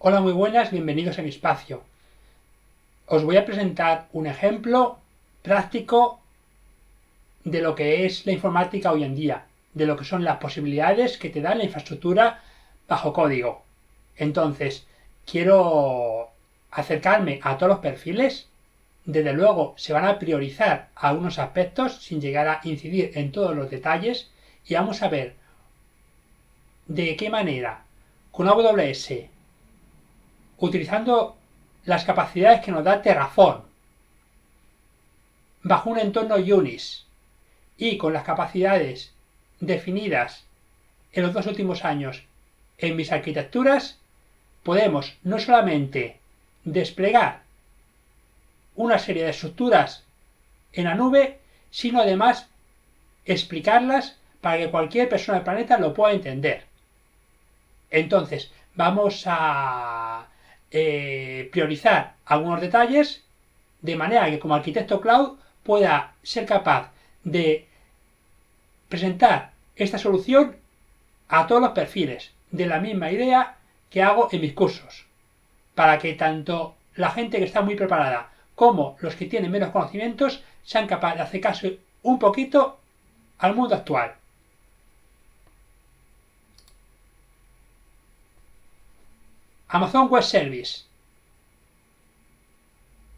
Hola, muy buenas, bienvenidos a mi espacio. Os voy a presentar un ejemplo práctico de lo que es la informática hoy en día, de lo que son las posibilidades que te da la infraestructura bajo código. Entonces, quiero acercarme a todos los perfiles. Desde luego, se van a priorizar algunos aspectos sin llegar a incidir en todos los detalles y vamos a ver de qué manera con AWS, utilizando las capacidades que nos da Terraform, bajo un entorno Unis y con las capacidades definidas en los dos últimos años en mis arquitecturas, podemos no solamente desplegar una serie de estructuras en la nube, sino además explicarlas para que cualquier persona del planeta lo pueda entender. Entonces, vamos a eh, priorizar algunos detalles de manera que como arquitecto cloud pueda ser capaz de presentar esta solución a todos los perfiles de la misma idea que hago en mis cursos para que tanto la gente que está muy preparada como los que tienen menos conocimientos sean capaces de hacer caso un poquito al mundo actual. Amazon Web Service.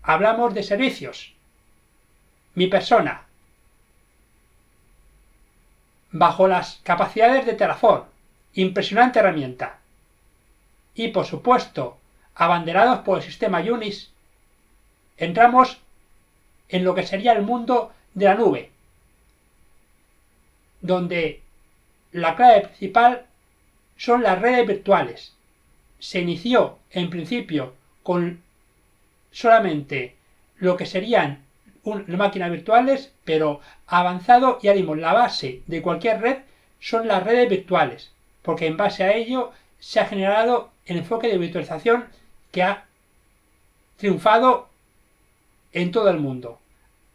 Hablamos de servicios. Mi persona. Bajo las capacidades de Terraform. Impresionante herramienta. Y por supuesto, abanderados por el sistema Unis, entramos en lo que sería el mundo de la nube, donde la clave principal son las redes virtuales se inició en principio con solamente lo que serían máquinas virtuales, pero avanzado y ahora la base de cualquier red son las redes virtuales, porque en base a ello se ha generado el enfoque de virtualización que ha triunfado en todo el mundo.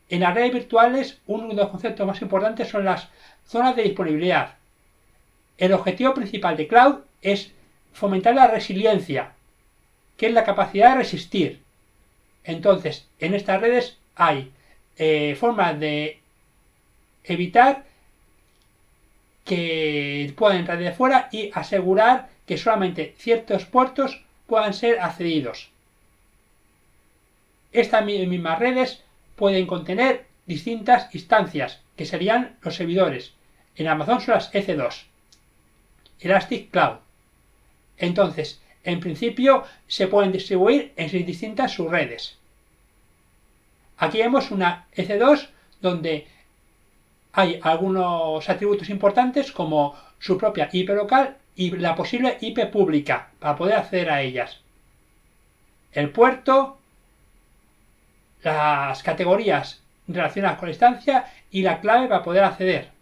En las redes virtuales, uno de los conceptos más importantes son las zonas de disponibilidad. El objetivo principal de cloud es fomentar la resiliencia, que es la capacidad de resistir. Entonces, en estas redes hay eh, formas de evitar que puedan entrar de fuera y asegurar que solamente ciertos puertos puedan ser accedidos. Estas mismas redes pueden contener distintas instancias, que serían los servidores. En Amazon son las EC2, Elastic Cloud. Entonces, en principio, se pueden distribuir en seis distintas subredes. Aquí vemos una EC2 donde hay algunos atributos importantes como su propia IP local y la posible IP pública para poder acceder a ellas. El puerto, las categorías relacionadas con la instancia y la clave para poder acceder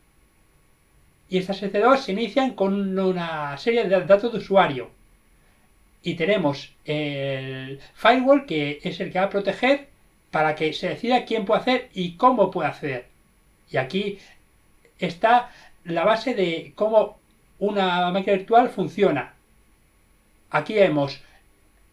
y estas EC2 se inician con una serie de datos de usuario. Y tenemos el firewall que es el que va a proteger para que se decida quién puede hacer y cómo puede acceder. Y aquí está la base de cómo una máquina virtual funciona. Aquí vemos,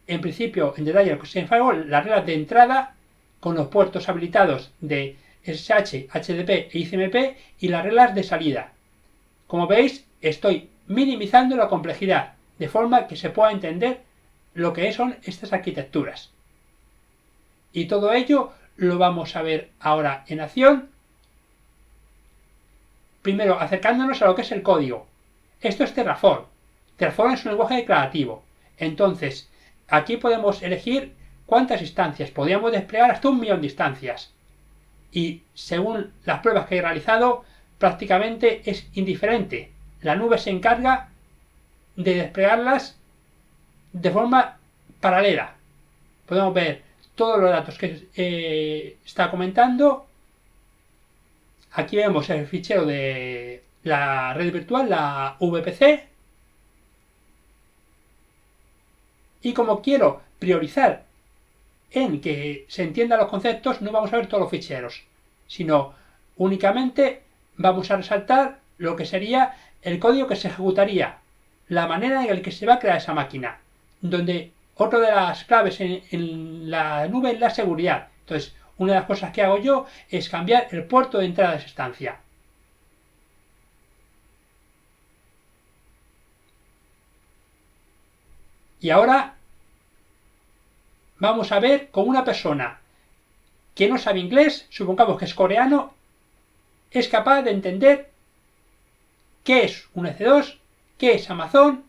en principio, en detalle el firewall, las reglas de entrada con los puertos habilitados de SSH, HTTP e ICMP y las reglas de salida. Como veis, estoy minimizando la complejidad, de forma que se pueda entender lo que son estas arquitecturas. Y todo ello lo vamos a ver ahora en acción. Primero, acercándonos a lo que es el código. Esto es Terraform. Terraform es un lenguaje declarativo. Entonces, aquí podemos elegir cuántas instancias. Podríamos desplegar hasta un millón de instancias. Y según las pruebas que he realizado, prácticamente es indiferente. La nube se encarga de desplegarlas de forma paralela. Podemos ver todos los datos que eh, está comentando. Aquí vemos el fichero de la red virtual, la VPC. Y como quiero priorizar en que se entiendan los conceptos, no vamos a ver todos los ficheros, sino únicamente vamos a resaltar lo que sería el código que se ejecutaría, la manera en la que se va a crear esa máquina, donde otra de las claves en, la nube es la seguridad. Entonces, una de las cosas que hago yo es cambiar el puerto de entrada de esa estancia. Y ahora vamos a ver con una persona que no sabe inglés, supongamos que es coreano, es capaz de entender qué es un EC2, qué es Amazon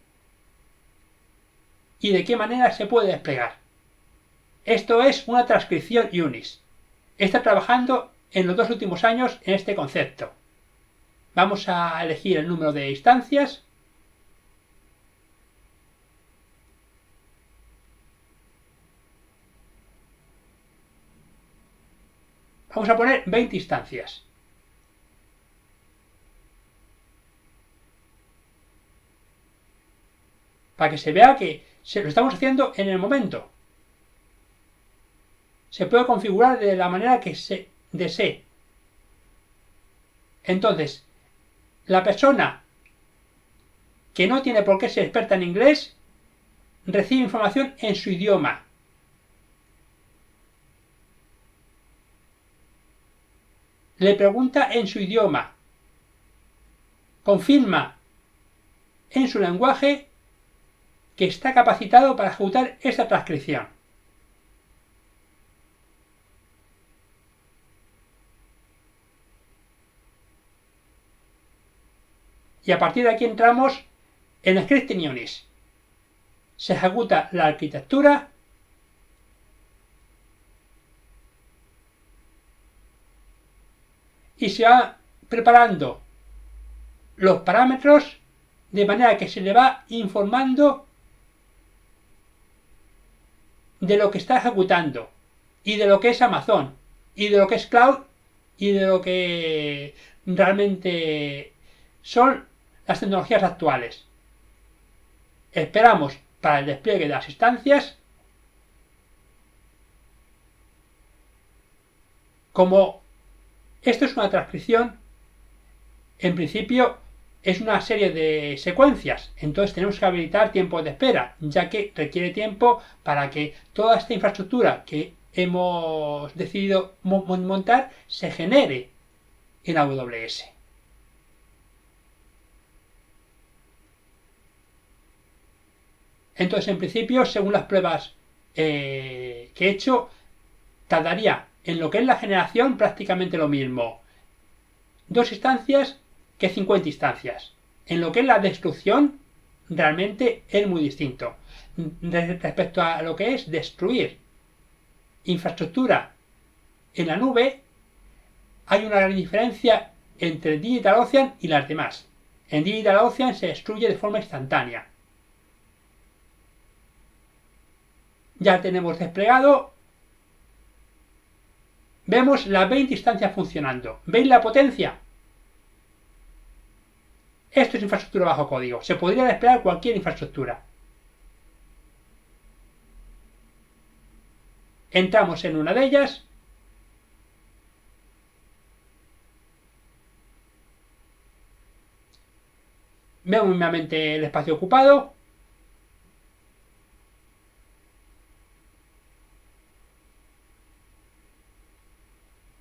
y de qué manera se puede desplegar. Esto es una transcripción UNIS. Está trabajando en los dos últimos años en este concepto. Vamos a elegir el número de instancias Vamos a poner 20 instancias. Para que se vea que se lo estamos haciendo en el momento. Se puede configurar de la manera que se desee. Entonces, la persona que no tiene por qué ser experta en inglés recibe información en su idioma. le pregunta en su idioma, confirma en su lenguaje que está capacitado para ejecutar esta transcripción. Y a partir de aquí entramos en Scripting Unix. Se ejecuta la arquitectura y se va preparando los parámetros de manera que se le va informando de lo que está ejecutando y de lo que es Amazon y de lo que es cloud y de lo que realmente son las tecnologías actuales. Esperamos para el despliegue de las instancias como esto es una transcripción, en principio es una serie de secuencias, entonces tenemos que habilitar tiempo de espera, ya que requiere tiempo para que toda esta infraestructura que hemos decidido montar se genere en AWS. Entonces, en principio, según las pruebas eh, que he hecho, tardaría en lo que es la generación prácticamente lo mismo. Dos instancias que 50 instancias. En lo que es la destrucción realmente es muy distinto. Respecto a lo que es destruir infraestructura en la nube, hay una gran diferencia entre DigitalOcean y las demás. En DigitalOcean se destruye de forma instantánea. Ya tenemos desplegado Vemos las 20 instancias funcionando. ¿Veis la potencia? Esto es infraestructura bajo código. Se podría desplegar cualquier infraestructura. Entramos en una de ellas. Vemos nuevamente el espacio ocupado.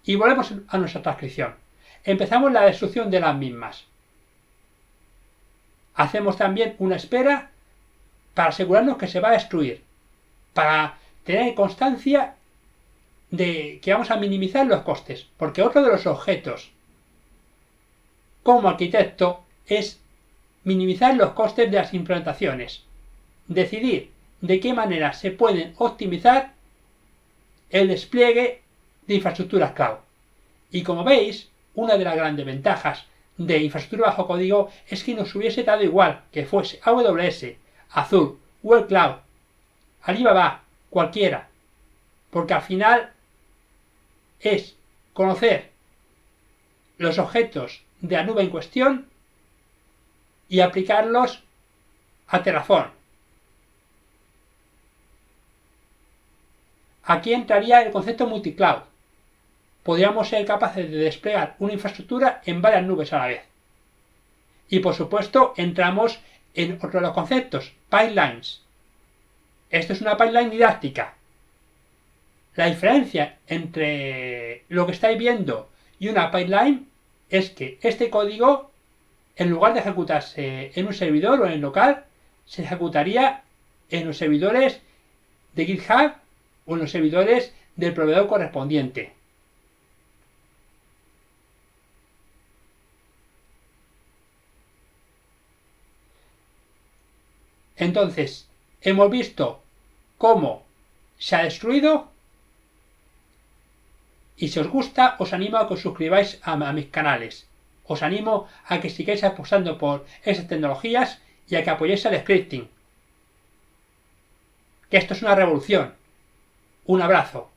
Y volvemos a nuestra transcripción. Empezamos la destrucción de las mismas. Hacemos también una espera para asegurarnos que se va a destruir. Para tener constancia de que vamos a minimizar los costes. Porque otro de los objetos como arquitecto es minimizar los costes de las implementaciones. Decidir de qué manera se pueden optimizar el despliegue de infraestructuras cloud. Y como veis, una de las grandes ventajas de infraestructura bajo código es que nos hubiese dado igual que fuese AWS, Azure, Google Cloud, Alibaba, cualquiera. Porque al final es conocer los objetos de la nube en cuestión y aplicarlos a Terraform. Aquí entraría el concepto multicloud podríamos ser capaces de desplegar una infraestructura en varias nubes a la vez. Y por supuesto entramos en otro de los conceptos, pipelines. Esto es una pipeline didáctica. La diferencia entre lo que estáis viendo y una pipeline es que este código, en lugar de ejecutarse en un servidor o en el local, se ejecutaría en los servidores de GitHub o en los servidores del proveedor correspondiente. Entonces, hemos visto cómo se ha destruido y si os gusta os animo a que os suscribáis a, mis canales. Os animo a que sigáis apostando por esas tecnologías y a que apoyéis el scripting. Que esto es una revolución. Un abrazo.